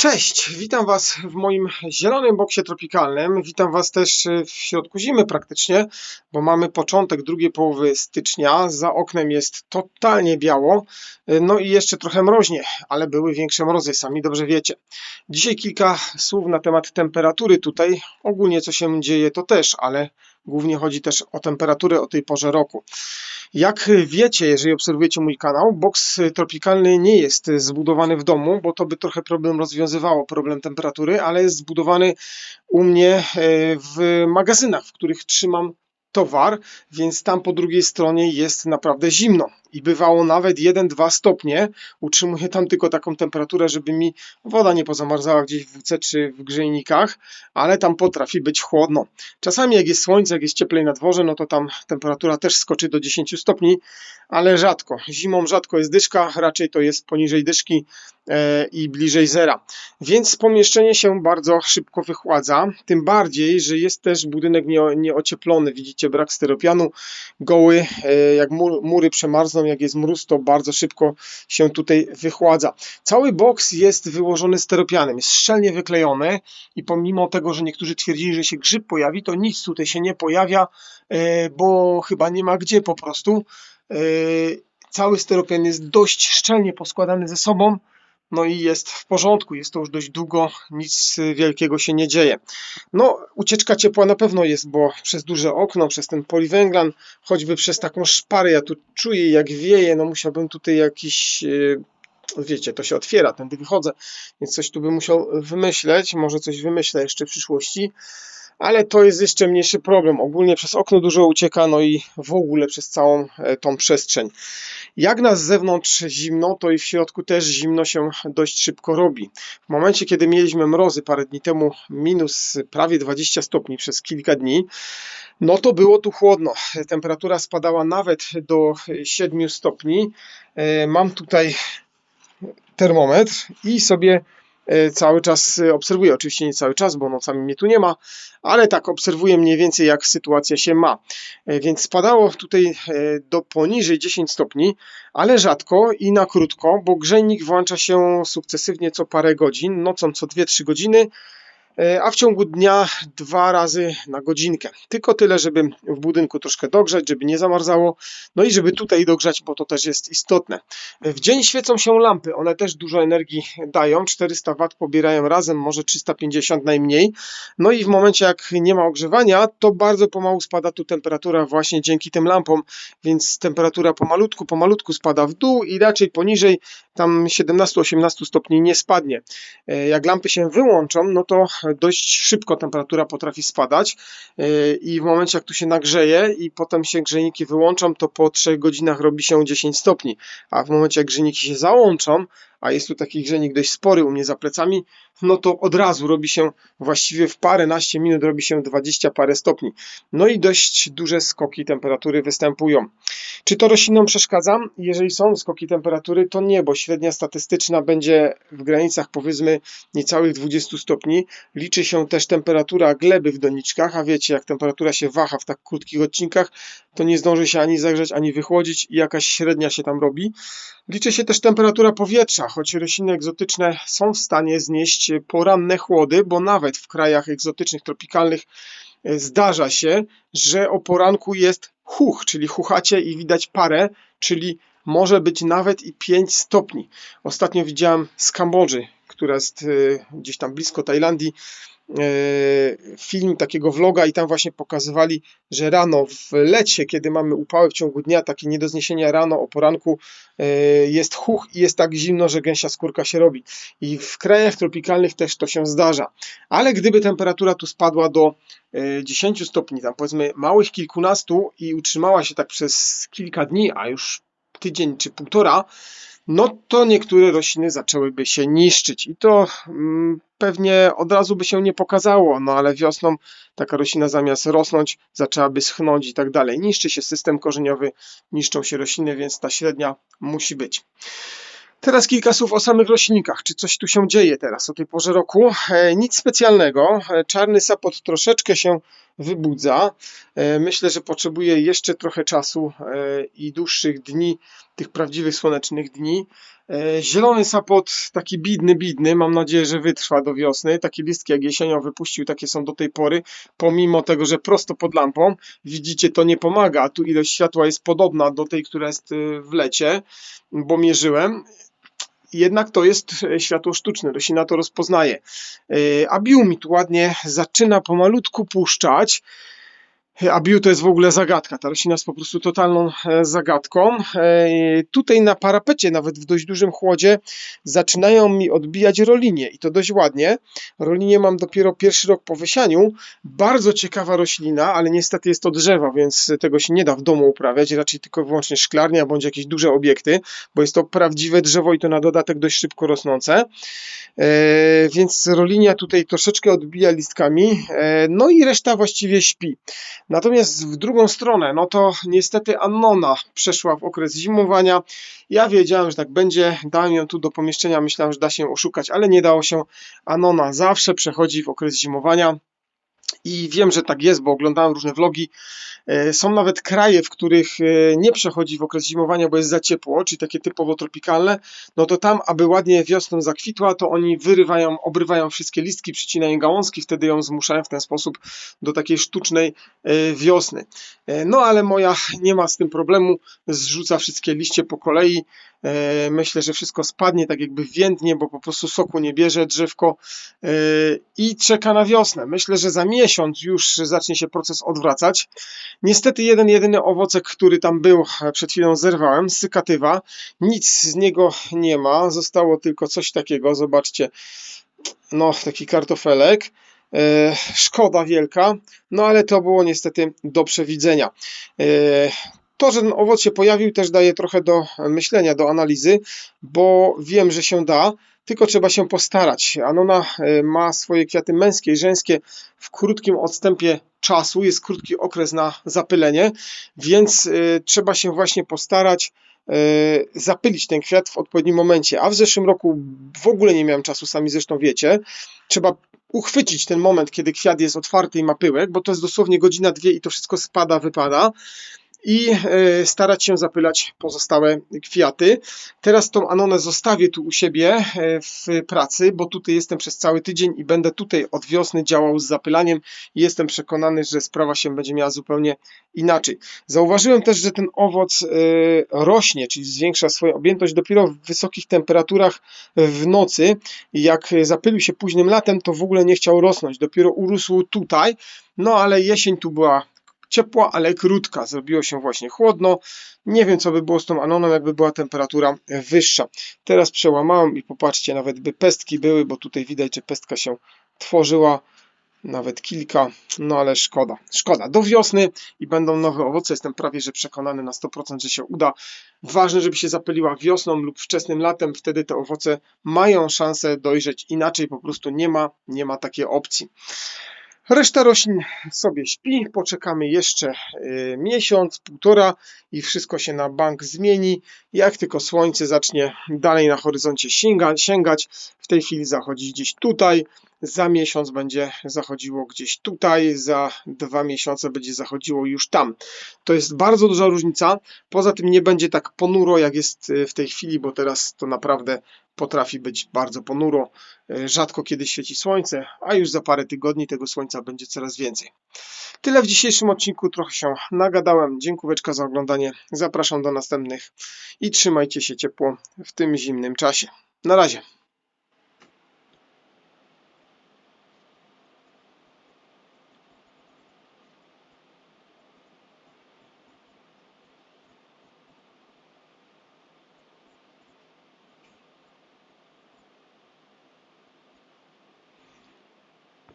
Cześć, witam Was w moim zielonym boksie tropikalnym. Witam Was też w środku zimy praktycznie, bo mamy początek drugiej połowy stycznia. Za oknem jest totalnie biało, no i jeszcze trochę mroźnie, ale były większe mrozy, sami dobrze wiecie. Dzisiaj kilka słów na temat temperatury tutaj. Ogólnie co się dzieje to też, ale głównie chodzi też o temperaturę o tej porze roku. Jak wiecie, jeżeli obserwujecie mój kanał, boks tropikalny nie jest zbudowany w domu, bo to by trochę problem rozwiązywało, problem temperatury, ale jest zbudowany u mnie e, w magazynach, w których trzymam towar, więc tam po drugiej stronie jest naprawdę zimno i bywało nawet 1-2 stopnie. Utrzymuję tam tylko taką temperaturę, żeby mi woda nie pozamarzała gdzieś w WC czy w grzejnikach, ale tam potrafi być chłodno. Czasami jak jest słońce, jak jest cieplej na dworze, no to tam temperatura też skoczy do 10 stopni, ale rzadko. Zimą rzadko jest dyszka, raczej to jest poniżej dyszki e, i bliżej zera. Więc pomieszczenie się bardzo szybko wychładza, tym bardziej, że jest też budynek nieocieplony. Widzicie brak steropianu, goły, e, jak mury przemarzną, jak jest mróz, to bardzo szybko się tutaj wychładza. Cały boks jest wyłożony steropianem, jest szczelnie wyklejony i pomimo tego, że niektórzy twierdzili, że się grzyb pojawi, to nic tutaj się nie pojawia, e, bo chyba nie ma gdzie po prostu. E, cały steropian jest dość szczelnie poskładany ze sobą no i jest w porządku, jest to już dość długo, nic wielkiego się nie dzieje. No, ucieczka ciepła na pewno jest, bo przez duże okno, przez ten poliwęglan, choćby przez taką szparę, ja tu czuję jak wieje, no musiałbym tutaj jakiś e, wiecie, to się otwiera, tędy wychodzę, więc coś tu bym musiał wymyśleć, może coś wymyślę jeszcze w przyszłości ale to jest jeszcze mniejszy problem. Ogólnie przez okno dużo ucieka, no i w ogóle przez całą e, tą przestrzeń. Jak na zewnątrz zimno, to i w środku też zimno się dość szybko robi. W momencie, kiedy mieliśmy mrozy parę dni temu, minus prawie 20 stopni przez kilka dni, no to było tu chłodno. Temperatura spadała nawet do 7 stopni. E, mam tutaj termometr i sobie E, cały czas e, obserwuję. Oczywiście nie cały czas, bo nocami mnie tu nie ma, ale tak obserwuję mniej więcej jak sytuacja się ma. E, więc spadało tutaj do poniżej 10 stopni, ale rzadko i na krótko, bo grzejnik włącza się sukcesywnie co parę godzin, nocą co 2-3 godziny E, a w ciągu dnia dwa razy na godzinkę. Tylko tyle, żeby w budynku troszkę dogrzać, żeby nie zamarzało, no i żeby tutaj dogrzać, bo to też jest istotne. W dzień świecą się lampy, one też dużo energii dają, 400 W pobierają razem, może 350 najmniej. No i w momencie jak nie ma ogrzewania, to bardzo pomału spada tu temperatura właśnie dzięki tym lampom, więc temperatura pomalutku, pomalutku spada w dół i raczej poniżej tam 17-18 stopni nie spadnie. E, jak lampy się wyłączą, no to dość szybko temperatura potrafi spadać e, i w momencie jak tu się nagrzeje i potem się grzejniki wyłączą, to po 3 godzinach robi się 10 stopni, a w momencie jak grzejniki się załączą, a jest tu taki grzejnik dość spory u mnie za plecami, no to od razu robi się właściwie w parę naście minut robi się 20 parę stopni. No i dość duże skoki temperatury występują. Czy to roślinom przeszkadza? Jeżeli są skoki temperatury, to nie, bo średnia statystyczna będzie w granicach powiedzmy niecałych 20 stopni. Liczy się też temperatura gleby w doniczkach, a wiecie, jak temperatura się waha w tak krótkich odcinkach, to nie zdąży się ani zagrzać, ani wychłodzić i jakaś średnia się tam robi. Liczy się też temperatura powietrza, choć rośliny egzotyczne są w stanie znieść poranne chłody, bo nawet w krajach egzotycznych, tropikalnych e, zdarza się, że o poranku jest huch, czyli chuchacie i widać parę, czyli może być nawet i 5 stopni. Ostatnio widziałem z Kambodży, która jest e, gdzieś tam blisko Tajlandii, film takiego vloga i tam właśnie pokazywali, że rano w lecie, kiedy mamy upały w ciągu dnia, takie nie do zniesienia rano o poranku e, jest huch i jest tak zimno, że gęsia skórka się robi. I w krajach tropikalnych też to się zdarza. Ale gdyby temperatura tu spadła do 10 e, stopni, tam powiedzmy małych kilkunastu i utrzymała się tak przez kilka dni, a już tydzień czy półtora, no to niektóre rośliny zaczęłyby się niszczyć i to mm, pewnie od razu by się nie pokazało, no ale wiosną taka roślina zamiast rosnąć zaczęłaby schnąć i tak dalej. Niszczy się system korzeniowy, niszczą się rośliny, więc ta średnia musi być. Teraz kilka słów o samych roślinkach. Czy coś tu się dzieje teraz o tej porze roku? E, nic specjalnego. E, czarny sapot troszeczkę się wybudza. E, myślę, że potrzebuje jeszcze trochę czasu i dłuższych dni, tych prawdziwych słonecznych dni. E, Zielony sapot, taki bidny, bidny, mam nadzieję, że wytrwa do wiosny. Takie listki jak jesienią wypuścił, takie są do tej pory, pomimo tego, że prosto pod lampą. Widzicie, to nie pomaga. Tu ilość światła jest podobna do tej, która jest w lecie, bo mierzyłem. Jednak to jest e, światło sztuczne, roślina to rozpoznaje. E, A biu mi tu ładnie zaczyna pomalutku puszczać. Abiu to jest w ogóle zagadka. Ta roślina jest po prostu totalną e, zagadką. E, Tutaj na parapecie, nawet w dość dużym chłodzie, zaczynają mi odbijać rolinie i to dość ładnie. Rolinie mam dopiero pierwszy rok po wysianiu. Bardzo ciekawa roślina, ale niestety jest to drzewo, więc tego się nie da w domu uprawiać, raczej tylko wyłącznie szklarnia bądź jakieś duże obiekty, bo jest to prawdziwe drzewo i to na dodatek dość szybko rosnące. E, Więc rolinia tutaj troszeczkę odbija listkami, no i reszta właściwie śpi. Natomiast w drugą stronę, no to niestety Annona przeszła w okres zimowania. Ja wiedziałem, że tak będzie. Dałem ją tu do pomieszczenia, myślałem, że da się oszukać, ale nie dało się. Annona zawsze przechodzi w okres zimowania. I wiem, że tak jest, bo oglądałem różne vlogi. E, Są nawet kraje, w których e, nie przechodzi w okres zimowania, bo jest za ciepło, czyli takie typowo tropikalne. No to tam, aby ładnie wiosną zakwitła, to oni wyrywają, obrywają wszystkie listki, przycinają gałązki, wtedy ją zmuszają w ten sposób do takiej sztucznej e, wiosny. No ale moja nie ma z tym problemu, zrzuca wszystkie liście po kolei. Myślę, że wszystko spadnie tak jakby więdnie, bo po prostu soku nie bierze drzewko i czeka na wiosnę. Myślę, że za miesiąc już zacznie się proces odwracać. Niestety jeden jedyny owocek, który tam był, e, przed chwilą zerwałem, sykatywa. Nic z niego nie ma, zostało tylko coś takiego, zobaczcie, no taki kartofelek. E, szkoda wielka, no ale to było niestety do przewidzenia. To, że ten owoc się pojawił, też daje trochę do myślenia, do analizy, bo wiem, że się da, tylko trzeba się postarać. Anona e, ma swoje kwiaty męskie i żeńskie w krótkim odstępie czasu, jest krótki okres na zapylenie, więc e, trzeba się właśnie postarać e, zapylić ten kwiat w odpowiednim momencie. A w zeszłym roku w ogóle nie miałem czasu, sami zresztą wiecie. Trzeba uchwycić ten moment, kiedy kwiat jest otwarty i ma pyłek, bo to jest dosłownie godzina, dwie i to wszystko spada, wypada i e, starać się zapylać pozostałe kwiaty. Teraz tą anonę zostawię tu u siebie e, w pracy, bo tutaj jestem przez cały tydzień i będę tutaj od wiosny działał z zapylaniem i jestem przekonany, że sprawa się będzie miała zupełnie inaczej. Zauważyłem też, że ten owoc e, rośnie, czyli zwiększa swoją objętość dopiero w wysokich temperaturach w nocy. Jak zapylił się późnym latem, to w ogóle nie chciał rosnąć. Dopiero urósł tutaj, no ale jesień tu była ciepła, ale krótka. Zrobiło się właśnie chłodno. Nie wiem, co by było z tą anoną, jakby była temperatura wyższa. Teraz przełamałem i popatrzcie, nawet by pestki były, bo tutaj widać, że pestka się tworzyła. Nawet kilka, no ale szkoda. Szkoda. Do wiosny i będą nowe owoce. Jestem prawie że przekonany na 100%, że się uda. Ważne, żeby się zapyliła wiosną lub wczesnym latem. Wtedy te owoce mają szansę dojrzeć. Inaczej po prostu nie ma, nie ma takiej opcji. Reszta roślin sobie śpi, poczekamy jeszcze y, miesiąc, półtora i wszystko się na bank zmieni. Jak tylko słońce zacznie dalej na horyzoncie sięgać, sięgać w tej chwili zachodzi gdzieś tutaj, za miesiąc będzie zachodziło gdzieś tutaj, za dwa miesiące będzie zachodziło już tam. To jest bardzo duża różnica. Poza tym nie będzie tak ponuro, jak jest y, w tej chwili, bo teraz to naprawdę potrafi być bardzo ponuro. Y, Rzadko kiedy świeci słońce, a już za parę tygodni tego słońca będzie coraz więcej. Tyle w dzisiejszym odcinku, trochę się nagadałem. Dziękuję za oglądanie. Zapraszam do następnych i trzymajcie się ciepło w tym zimnym czasie. Na razie.